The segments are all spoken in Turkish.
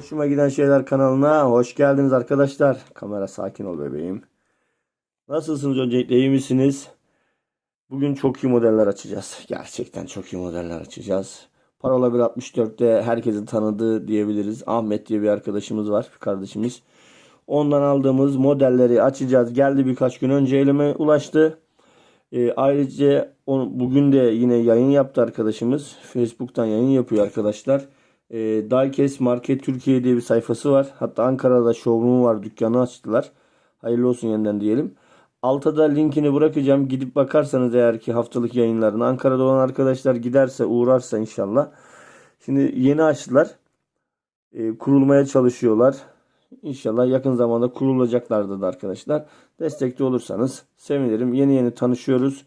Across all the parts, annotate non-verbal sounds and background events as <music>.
Hoşuma giden şeyler kanalına hoş geldiniz arkadaşlar. Kamera sakin ol bebeğim. Nasılsınız öncelikle iyi misiniz? Bugün çok iyi modeller açacağız. Gerçekten çok iyi modeller açacağız. Parola 1.64'te herkesin tanıdığı diyebiliriz. Ahmet diye bir arkadaşımız var, bir kardeşimiz. Ondan aldığımız modelleri açacağız. Geldi birkaç gün önce elime ulaştı. Ee, ayrıca on, bugün de yine yayın yaptı arkadaşımız. Facebook'tan yayın yapıyor arkadaşlar. E, Diecast Market Türkiye diye bir sayfası var. Hatta Ankara'da showroom var. Dükkanı açtılar. Hayırlı olsun yeniden diyelim. Altta da linkini bırakacağım. Gidip bakarsanız eğer ki haftalık yayınlarına. Ankara'da olan arkadaşlar giderse uğrarsa inşallah. Şimdi yeni açtılar. E, kurulmaya çalışıyorlar. İnşallah yakın zamanda kurulacaklardır da arkadaşlar. Destekli olursanız sevinirim. Yeni yeni tanışıyoruz.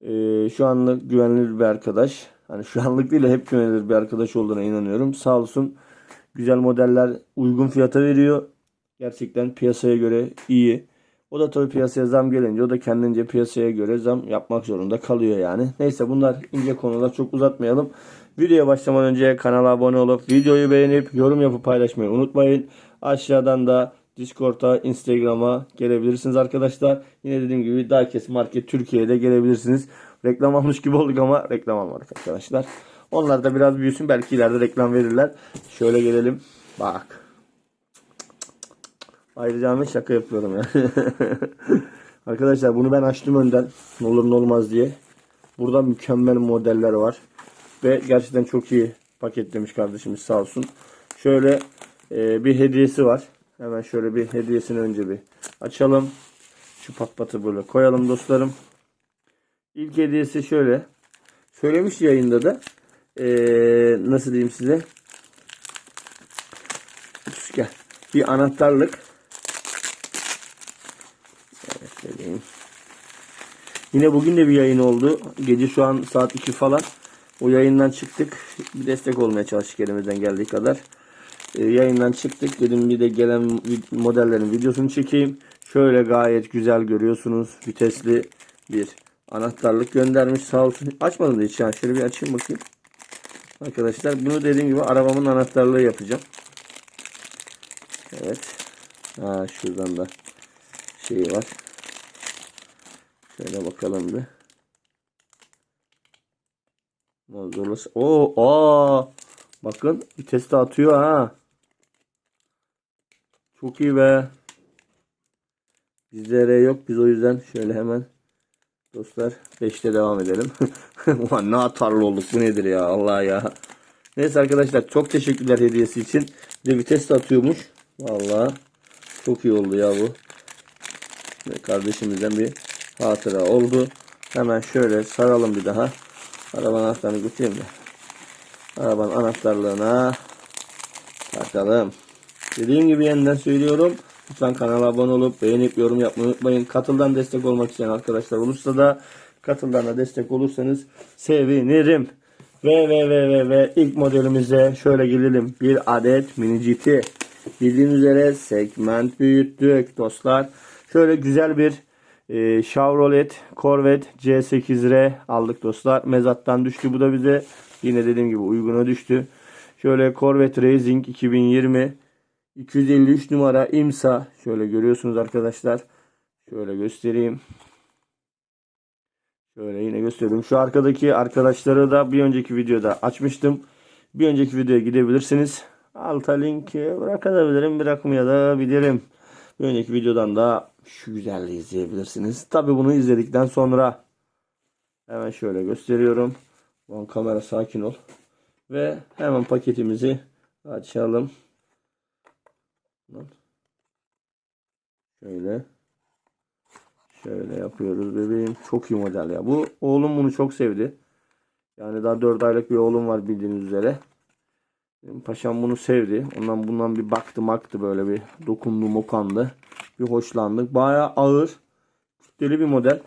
E, şu anlık güvenilir bir arkadaş. Hani şu anlık değil de hep güvenilir bir arkadaş olduğuna inanıyorum. Sağ olsun güzel modeller uygun fiyata veriyor. Gerçekten piyasaya göre iyi. O da tabii piyasaya zam gelince o da kendince piyasaya göre zam yapmak zorunda kalıyor yani. Neyse bunlar ince konular çok uzatmayalım. Videoya başlamadan önce kanala abone olup videoyu beğenip yorum yapıp paylaşmayı unutmayın. Aşağıdan da Discord'a, Instagram'a gelebilirsiniz arkadaşlar. Yine dediğim gibi Diecast Market Türkiye'de gelebilirsiniz. Reklam almış gibi olduk ama reklam almadık arkadaşlar. Onlar da biraz büyüsün belki ileride reklam verirler. Şöyle gelelim. Bak. Ayrıca ben şaka yapıyorum ya. <laughs> arkadaşlar bunu ben açtım önden. Ne olur ne olmaz diye. Burada mükemmel modeller var. Ve gerçekten çok iyi paketlemiş kardeşimiz sağ olsun. Şöyle e, bir hediyesi var. Hemen şöyle bir hediyesini önce bir açalım. Şu patpatı böyle koyalım dostlarım. İlk hediyesi şöyle. Söylemiş yayında da. Ee, nasıl diyeyim size? Gel. Bir anahtarlık. Evet vereyim. Yine bugün de bir yayın oldu. Gece şu an saat 2 falan. O yayından çıktık. Bir destek olmaya çalıştık elimizden geldiği kadar. Ee, yayından çıktık. Dedim bir de gelen modellerin videosunu çekeyim. Şöyle gayet güzel görüyorsunuz. Vitesli bir anahtarlık göndermiş sağ olsun. Açmadım da hiç yani. Şöyle bir açayım bakayım. Arkadaşlar bunu dediğim gibi arabamın anahtarlığı yapacağım. Evet. Ha şuradan da şey var. Şöyle bakalım bir. Mozorlu. Oo, aa. Bakın vites de atıyor ha. Çok iyi be. Bizde yok. Biz o yüzden şöyle hemen dostlar 5'te devam edelim. <laughs> Ulan ne atarlı olduk. Bu nedir ya Allah ya. Neyse arkadaşlar çok teşekkürler hediyesi için. Bir de vites de atıyormuş. Vallahi çok iyi oldu ya bu. Ve kardeşimizden bir hatıra oldu. Hemen şöyle saralım bir daha. Arabanın anahtarını götüreyim de. Arabanın anahtarlığına takalım. Dediğim gibi yeniden söylüyorum. Lütfen kanala abone olup beğenip yorum yapmayı unutmayın. Katıldan destek olmak isteyen arkadaşlar olursa da katıldan da destek olursanız sevinirim. Ve ve ve ve ve ilk modelimize şöyle gelelim. Bir adet mini GT. Bildiğiniz üzere segment büyüttük dostlar. Şöyle güzel bir e, Chevrolet Corvette C8R aldık dostlar. Mezattan düştü bu da bize. Yine dediğim gibi uyguna düştü. Şöyle Corvette Racing 2020 253 numara imsa. Şöyle görüyorsunuz arkadaşlar. Şöyle göstereyim. Şöyle yine göstereyim. Şu arkadaki arkadaşları da bir önceki videoda açmıştım. Bir önceki videoya gidebilirsiniz. Alta linki bırakabilirim, bırakmaya da bilirim. Bir önceki videodan da şu güzelliği izleyebilirsiniz. Tabi bunu izledikten sonra hemen şöyle gösteriyorum. Lan kamera sakin ol. Ve hemen paketimizi açalım. Şöyle. Şöyle yapıyoruz bebeğim. Çok iyi model ya. Bu oğlum bunu çok sevdi. Yani daha 4 aylık bir oğlum var bildiğiniz üzere. Benim paşam bunu sevdi. Ondan bundan bir baktı maktı böyle bir dokundu mokandı. Bir hoşlandık. Baya ağır. Kütleli bir model.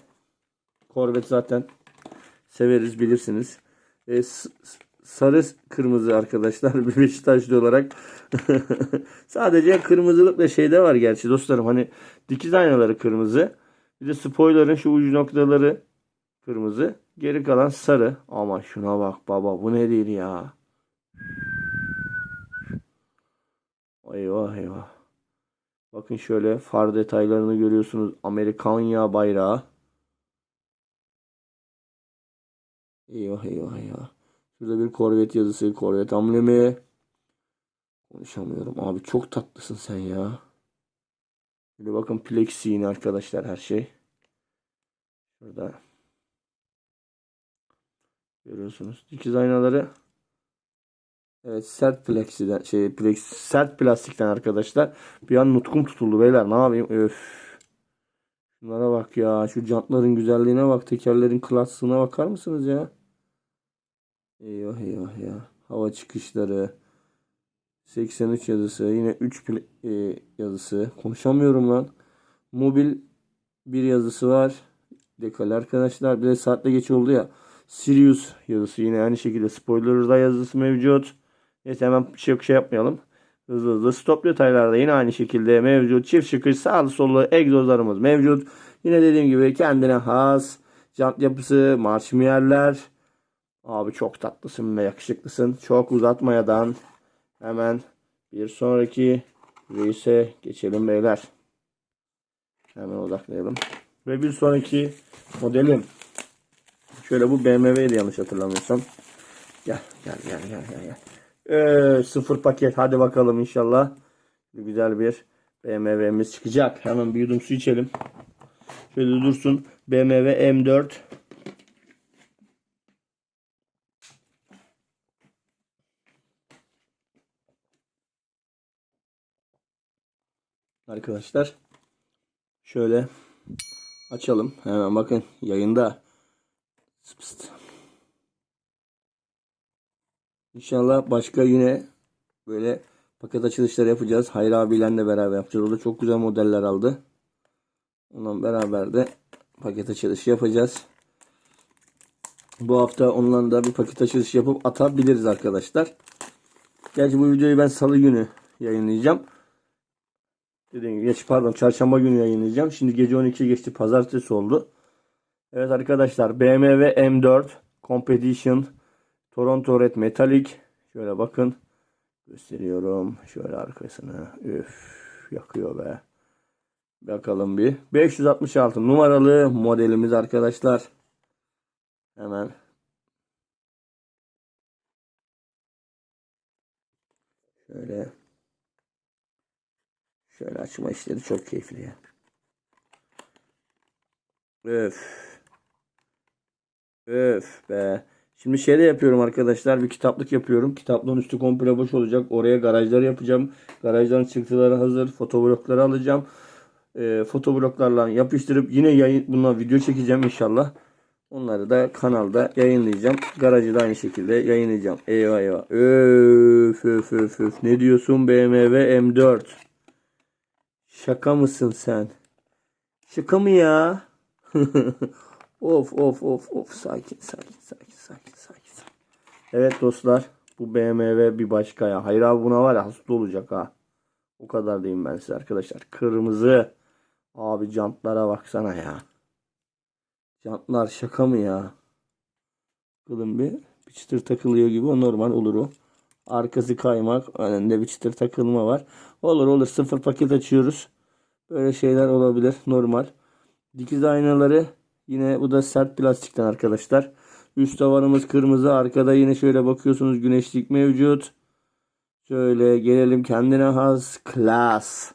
Corvette zaten severiz bilirsiniz. E, sarı kırmızı arkadaşlar <laughs> bir Beşiktaşlı olarak. <laughs> Sadece kırmızılık da şeyde var gerçi dostlarım. Hani dikiz aynaları kırmızı. Bir de spoiler'ın şu ucu noktaları kırmızı. Geri kalan sarı. Ama şuna bak baba bu ne değil ya. Eyvah eyvah. Bakın şöyle far detaylarını görüyorsunuz. Amerikanya bayrağı. Eyvah eyvah eyvah. Şurada bir korvet yazısı. Korvet amblemi. Konuşamıyorum. Abi çok tatlısın sen ya. Bir bakın plexi yine arkadaşlar her şey. Şurada. Görüyorsunuz. Dikiz aynaları. Evet sert plexiden şey plex, sert plastikten arkadaşlar. Bir an nutkum tutuldu beyler. Ne yapayım? Öf. Şunlara bak ya. Şu jantların güzelliğine bak. Tekerlerin klaslığına bakar mısınız ya? Eyvah eyvah ya. Hava çıkışları. 83 yazısı. Yine 3 pl- e, yazısı. Konuşamıyorum lan. Mobil bir yazısı var. Dekal arkadaşlar. Bir de saatle geç oldu ya. Sirius yazısı yine aynı şekilde spoiler'da yazısı mevcut. Neyse hemen şey, şey yapmayalım. Hızlı hızlı. Stop detaylarda yine aynı şekilde mevcut. Çift çıkış sağlı sollu egzozlarımız mevcut. Yine dediğim gibi kendine has jant yapısı, marşmiyerler. Abi çok tatlısın ve yakışıklısın. Çok uzatmayadan hemen bir sonraki reise geçelim beyler. Hemen odaklayalım. Ve bir sonraki modelim. Şöyle bu BMW'ydi yanlış hatırlamıyorsam. Gel gel gel gel gel. gel. Ee, sıfır paket hadi bakalım inşallah. Güzel bir BMW'miz çıkacak. Hemen bir yudum su içelim. Şöyle dursun. BMW M4 Arkadaşlar şöyle açalım. Hemen bakın yayında. Sıp sıt. İnşallah başka yine böyle paket açılışları yapacağız. Hayri abiyle beraber yapacağız. O da çok güzel modeller aldı. Onunla beraber de paket açılışı yapacağız. Bu hafta onunla da bir paket açılışı yapıp atabiliriz arkadaşlar. Gerçi bu videoyu ben salı günü yayınlayacağım. Dediğim geç pardon çarşamba günü yayınlayacağım. Şimdi gece 12 geçti pazartesi oldu. Evet arkadaşlar BMW M4 Competition Toronto Red Metallic. Şöyle bakın. Gösteriyorum. Şöyle arkasını. Üf yakıyor be. Bakalım bir. 566 numaralı modelimiz arkadaşlar. Hemen. Şöyle. Şöyle açma işleri çok keyifli ya. Öf. Öf be. Şimdi şey de yapıyorum arkadaşlar. Bir kitaplık yapıyorum. Kitaplığın üstü komple boş olacak. Oraya garajlar yapacağım. Garajların çıktıları hazır. Fotoblokları alacağım. E, fotobloklarla yapıştırıp yine yayın, bununla video çekeceğim inşallah. Onları da kanalda yayınlayacağım. Garajı da aynı şekilde yayınlayacağım. Eyvah eyvah. Öf öf öf öf. Ne diyorsun BMW M4? Şaka mısın sen? Şaka mı ya? <laughs> of of of of sakin sakin sakin sakin sakin. Evet dostlar bu BMW bir başka ya. Hayır abi buna var ya hasta olacak ha. O kadar diyeyim ben size arkadaşlar. Kırmızı. Abi jantlara baksana ya. Jantlar şaka mı ya? Bakalım bir. Bir çıtır takılıyor gibi o normal olur o. Arkası kaymak. Önünde bir çıtır takılma var. Olur olur sıfır paket açıyoruz. Böyle şeyler olabilir normal. Dikiz aynaları yine bu da sert plastikten arkadaşlar. Üst tavanımız kırmızı. Arkada yine şöyle bakıyorsunuz güneşlik mevcut. Şöyle gelelim kendine has class.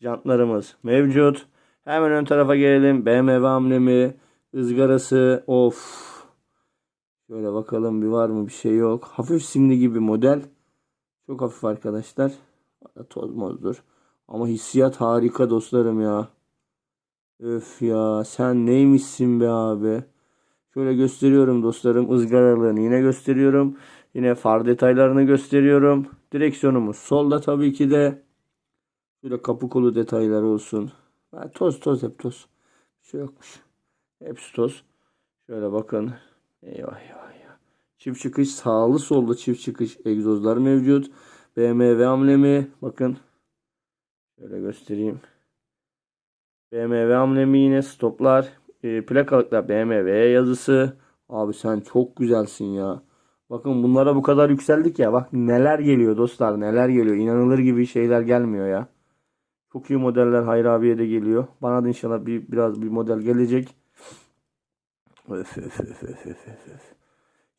Jantlarımız mevcut. Hemen ön tarafa gelelim. BMW amblemi, ızgarası. Of. Şöyle bakalım bir var mı bir şey yok. Hafif simli gibi model. Çok hafif arkadaşlar. Toz mozdur. Ama hissiyat harika dostlarım ya. Öf ya sen neymişsin be abi. Şöyle gösteriyorum dostlarım ızgaralarını yine gösteriyorum. Yine far detaylarını gösteriyorum. Direksiyonumuz solda tabii ki de. Şöyle kapı kolu detayları olsun. Ha, toz toz hep toz. Bir şey yokmuş. Hepsi toz. Şöyle bakın. Eyvah eyvah ya. Çift çıkış sağlı sollu çift çıkış egzozlar mevcut. BMW amblemi bakın. Şöyle göstereyim. BMW amblemi yine stoplar. E, plakalıklar BMW yazısı. Abi sen çok güzelsin ya. Bakın bunlara bu kadar yükseldik ya. Bak neler geliyor dostlar neler geliyor. İnanılır gibi şeyler gelmiyor ya. Çok iyi modeller Hayri abiye de geliyor. Bana da inşallah bir biraz bir model gelecek. Öf, öf, öf, öf, öf, öf.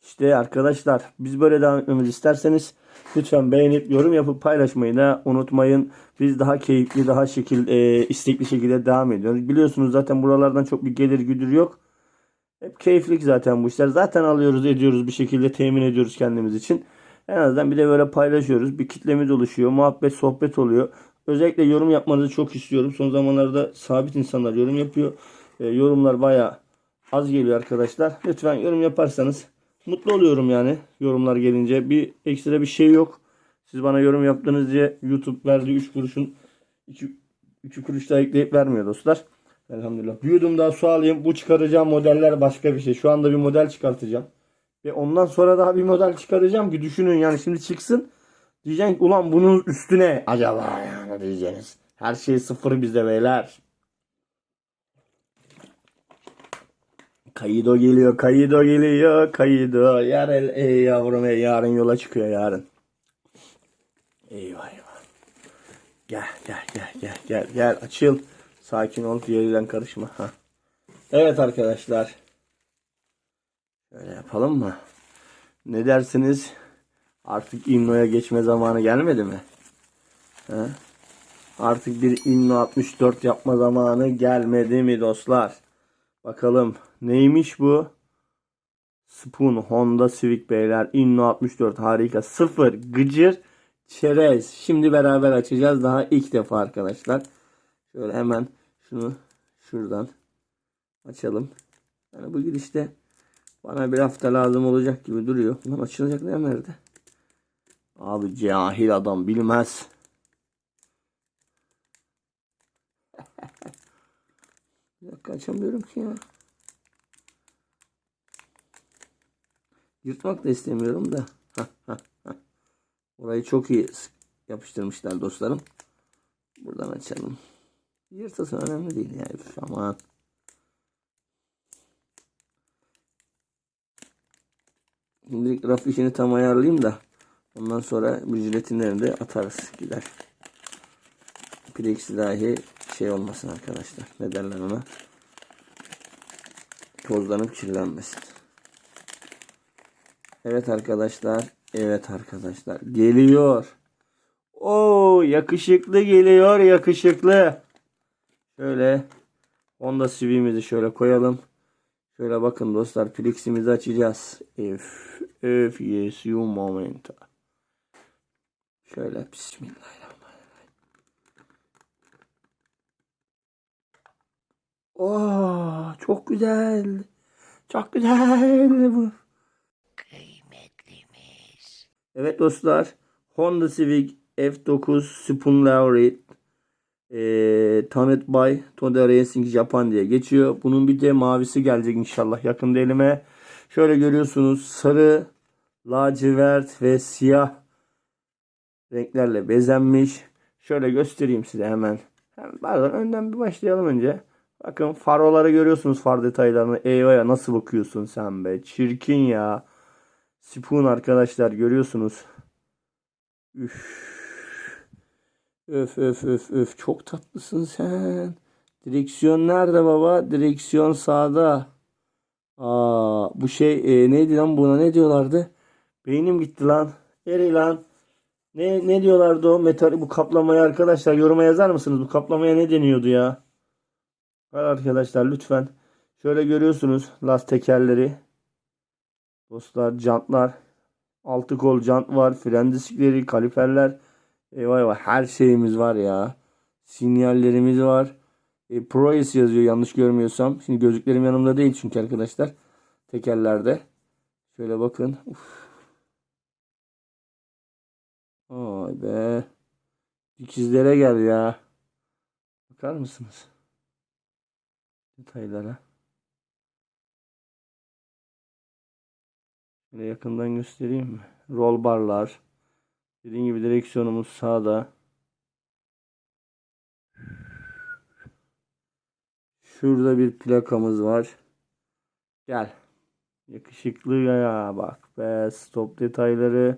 İşte arkadaşlar biz böyle devam etmemizi isterseniz lütfen beğenip yorum yapıp paylaşmayı da unutmayın. Biz daha keyifli, daha şekil, e, istekli şekilde devam ediyoruz. Biliyorsunuz zaten buralardan çok bir gelir güdür yok. Hep keyiflik zaten bu işler. Zaten alıyoruz ediyoruz bir şekilde temin ediyoruz kendimiz için. En azından bir de böyle paylaşıyoruz. Bir kitlemiz oluşuyor. Muhabbet, sohbet oluyor. Özellikle yorum yapmanızı çok istiyorum. Son zamanlarda sabit insanlar yorum yapıyor. E, yorumlar baya az geliyor arkadaşlar. Lütfen yorum yaparsanız mutlu oluyorum yani yorumlar gelince. Bir ekstra bir şey yok. Siz bana yorum yaptınız diye YouTube verdiği 3 kuruşun 2 2 kuruş daha ekleyip vermiyor dostlar. Elhamdülillah. Bir yudum daha su alayım. Bu çıkaracağım modeller başka bir şey. Şu anda bir model çıkartacağım. Ve ondan sonra daha bir model çıkaracağım ki düşünün yani şimdi çıksın. Diyeceksin ulan bunun üstüne acaba yani diyeceksiniz. Her şey sıfır bizde beyler. Kayıdo geliyor, Kayıdo geliyor, Kayıdo. Yarın ey yavrum ey yarın yola çıkıyor yarın. Eyvah eyvah. Gel gel gel gel gel gel açıl. Sakin ol diğerinden karışma. Ha. Evet arkadaşlar. Şöyle yapalım mı? Ne dersiniz? Artık Inno'ya geçme zamanı gelmedi mi? Ha? Artık bir Inno 64 yapma zamanı gelmedi mi dostlar? Bakalım neymiş bu? Spoon Honda Civic beyler Inno 64 harika sıfır gıcır çerez. Şimdi beraber açacağız daha ilk defa arkadaşlar. Şöyle hemen şunu şuradan açalım. Yani bu gidişte bana bir hafta lazım olacak gibi duruyor. Bunlar açılacak ne nerede? Abi cahil adam bilmez. <laughs> bir dakika açamıyorum ki ya. Yırtmak da istemiyorum da. Orayı çok iyi yapıştırmışlar dostlarım. Buradan açalım. Yırtılsa önemli değil ya. Üf, aman. Şimdilik raf işini tam ayarlayayım da ondan sonra ücretinlerini de atarız gider. Plexi dahi şey olmasın arkadaşlar. Ne derler ona? Tozlanıp kirlenmesin. Evet arkadaşlar. Evet arkadaşlar. Geliyor. Oo yakışıklı geliyor yakışıklı. Şöyle Honda Civic'imizi şöyle koyalım. Şöyle bakın dostlar Plex'imizi açacağız. Öf, öf yes you momento. Şöyle bismillahirrahmanirrahim. Oo çok güzel. Çok güzel bu. Evet dostlar. Honda Civic F9 Spoon Laureate e, Tanıt by Toda Racing Japan diye geçiyor. Bunun bir de mavisi gelecek inşallah yakında elime. Şöyle görüyorsunuz sarı, lacivert ve siyah renklerle bezenmiş. Şöyle göstereyim size hemen pardon önden bir başlayalım önce. Bakın faroları görüyorsunuz far detaylarını. Eyvah ya nasıl bakıyorsun sen be. Çirkin ya. Spoon arkadaşlar görüyorsunuz. Üf. Öf öf öf öf çok tatlısın sen. Direksiyon nerede baba? Direksiyon sağda. Aa bu şey e, neydi lan buna ne diyorlardı? Beynim gitti lan. Nereye lan? Ne ne diyorlardı o metal bu kaplamaya arkadaşlar yoruma yazar mısınız? Bu kaplamaya ne deniyordu ya? Var arkadaşlar lütfen. Şöyle görüyorsunuz last tekerleri. Dostlar jantlar. Altı kol jant var. Fren diskleri, kaliperler. Eyvah eyvah her şeyimiz var ya. Sinyallerimiz var. E, Prois yazıyor yanlış görmüyorsam. Şimdi gözlüklerim yanımda değil çünkü arkadaşlar. Tekerlerde. Şöyle bakın. Uf. Ay be. Dikizlere gel ya. Bakar mısınız? Detaylara. Şöyle yakından göstereyim mi? Roll barlar. Dediğim gibi direksiyonumuz sağda. Şurada bir plakamız var. Gel. Yakışıklı ya bak be stop detayları.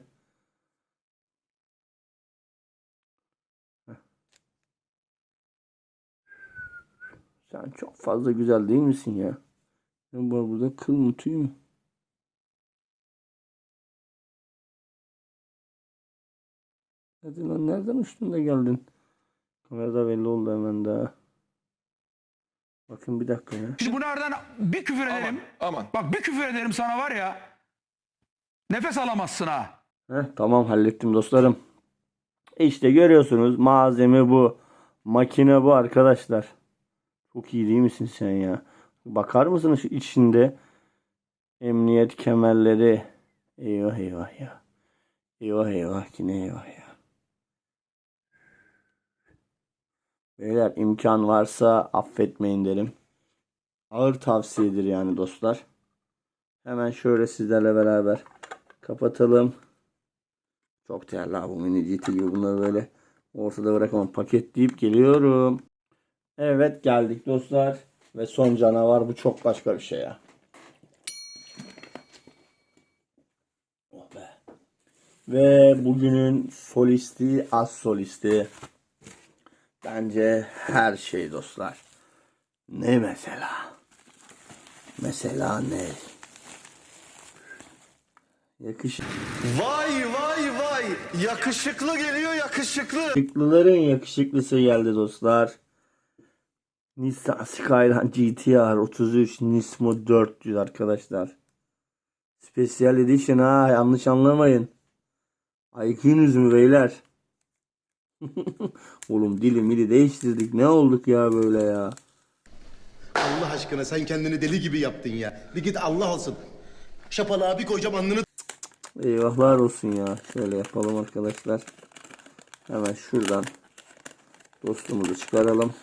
Sen çok fazla güzel değil misin ya? Ya bu burada kıl mı tüy mü? Hadi lan nereden uçtun da geldin? Kamerada belli oldu hemen daha. Bakın bir dakika ya. Şimdi bu nereden bir küfür ederim. Aman. Bak bir küfür ederim sana var ya. Nefes alamazsın ha. Heh, tamam hallettim dostlarım. İşte görüyorsunuz malzeme bu. Makine bu arkadaşlar. Çok iyi değil misin sen ya? Bakar mısınız şu içinde emniyet kemerleri. Eyvah eyvah ya. Eyvah eyvah yine eyvah ya. Beyler imkan varsa affetmeyin derim. Ağır tavsiyedir yani dostlar. Hemen şöyle sizlerle beraber kapatalım. Çok değerli abi bu mini GT bunları böyle ortada bırakamam. Paketleyip geliyorum. Evet geldik dostlar. Ve son canavar bu çok başka bir şey ya. Oh be. Ve bugünün solisti az solisti. Bence her şey dostlar. Ne mesela? Mesela ne? Yakışık. Vay vay vay. Yakışıklı geliyor yakışıklı. Yakışıklıların yakışıklısı geldi dostlar. Nissan Skyline GTR 33 Nismo 400 arkadaşlar. Special Edition ha yanlış anlamayın. IQ'nuz mu beyler? <laughs> Oğlum dili mili değiştirdik. Ne olduk ya böyle ya? Allah aşkına sen kendini deli gibi yaptın ya. Bir git Allah olsun. Şapalığa bir koyacağım alnını Eyvahlar olsun ya. Şöyle yapalım arkadaşlar. Hemen şuradan dostumuzu çıkaralım.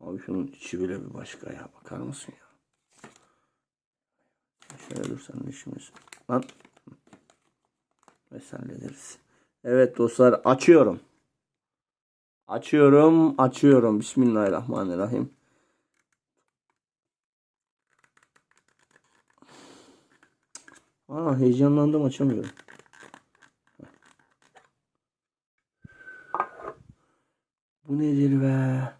Abi şunun içi bile bir başka ya. Bakar mısın ya? Şöyle dur sen işimiz. Lan. Ve hallederiz. Evet dostlar açıyorum. Açıyorum, açıyorum. Bismillahirrahmanirrahim. Aa heyecanlandım açamıyorum. Bu nedir be?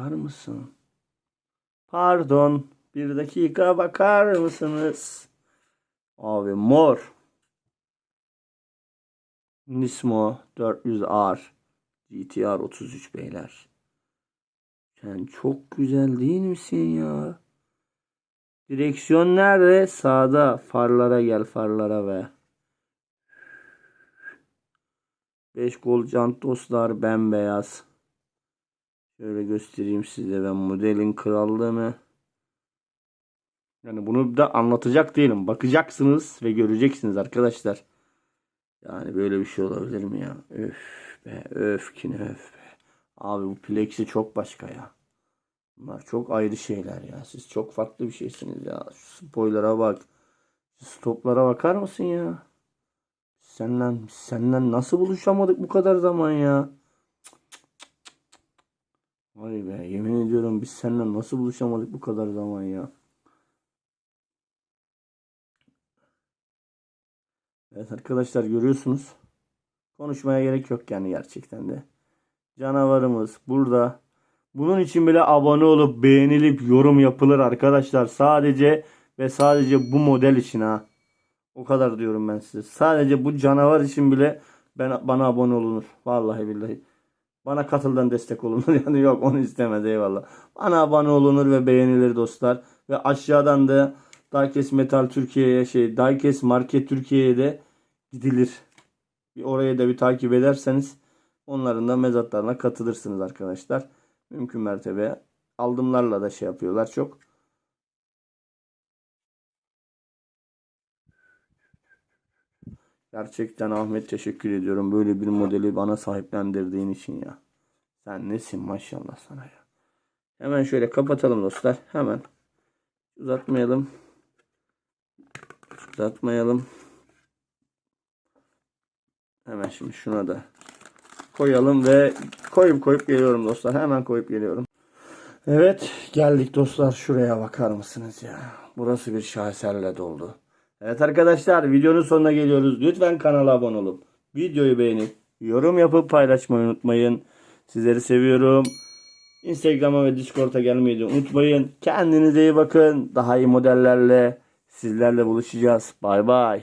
Bakar mısın? Pardon. Bir dakika bakar mısınız? Abi mor. Nismo 400R GTR 33 beyler. Sen çok güzel değil misin ya? Direksiyon nerede? Sağda. Farlara gel farlara be. 5 gol jant dostlar bembeyaz. Şöyle göstereyim size ben modelin krallığını. Yani bunu da anlatacak değilim. Bakacaksınız ve göreceksiniz arkadaşlar. Yani böyle bir şey olabilir mi ya? Öf be öf kine öf be. Abi bu plexi çok başka ya. Bunlar çok ayrı şeyler ya. Siz çok farklı bir şeysiniz ya. Şu spoiler'a bak. Şu stoplara bakar mısın ya? Senden, senden nasıl buluşamadık bu kadar zaman ya? Vay be yemin ediyorum biz seninle nasıl buluşamadık bu kadar zaman ya? Evet arkadaşlar görüyorsunuz. Konuşmaya gerek yok yani gerçekten de. Canavarımız burada. Bunun için bile abone olup beğenilip yorum yapılır arkadaşlar. Sadece ve sadece bu model için ha. O kadar diyorum ben size. Sadece bu canavar için bile ben bana abone olunur. Vallahi billahi. Bana katıldan destek olunur. <laughs> Yani yok onu istemez eyvallah. Bana abone olunur ve beğenilir dostlar. Ve aşağıdan da Diecast Metal Türkiye'ye şey Diecast Market Türkiye'ye de gidilir. Bir oraya da bir takip ederseniz onların da mezatlarına katılırsınız arkadaşlar. Mümkün mertebe aldımlarla da şey yapıyorlar çok. Gerçekten Ahmet teşekkür ediyorum. Böyle bir modeli bana sahiplendirdiğin için ya. Sen nesin maşallah sana ya. Hemen şöyle kapatalım dostlar. Hemen. Uzatmayalım. Uzatmayalım. Hemen şimdi şuna da koyalım ve koyup koyup geliyorum dostlar. Hemen koyup geliyorum. Evet geldik dostlar. Şuraya bakar mısınız ya? Burası bir şaheserle doldu. Evet arkadaşlar videonun sonuna geliyoruz. Lütfen kanala abone olup videoyu beğenip yorum yapıp paylaşmayı unutmayın. Sizleri seviyorum. Instagram'a ve Discord'a gelmeyi unutmayın. Kendinize iyi bakın. Daha iyi modellerle sizlerle buluşacağız. Bay bay.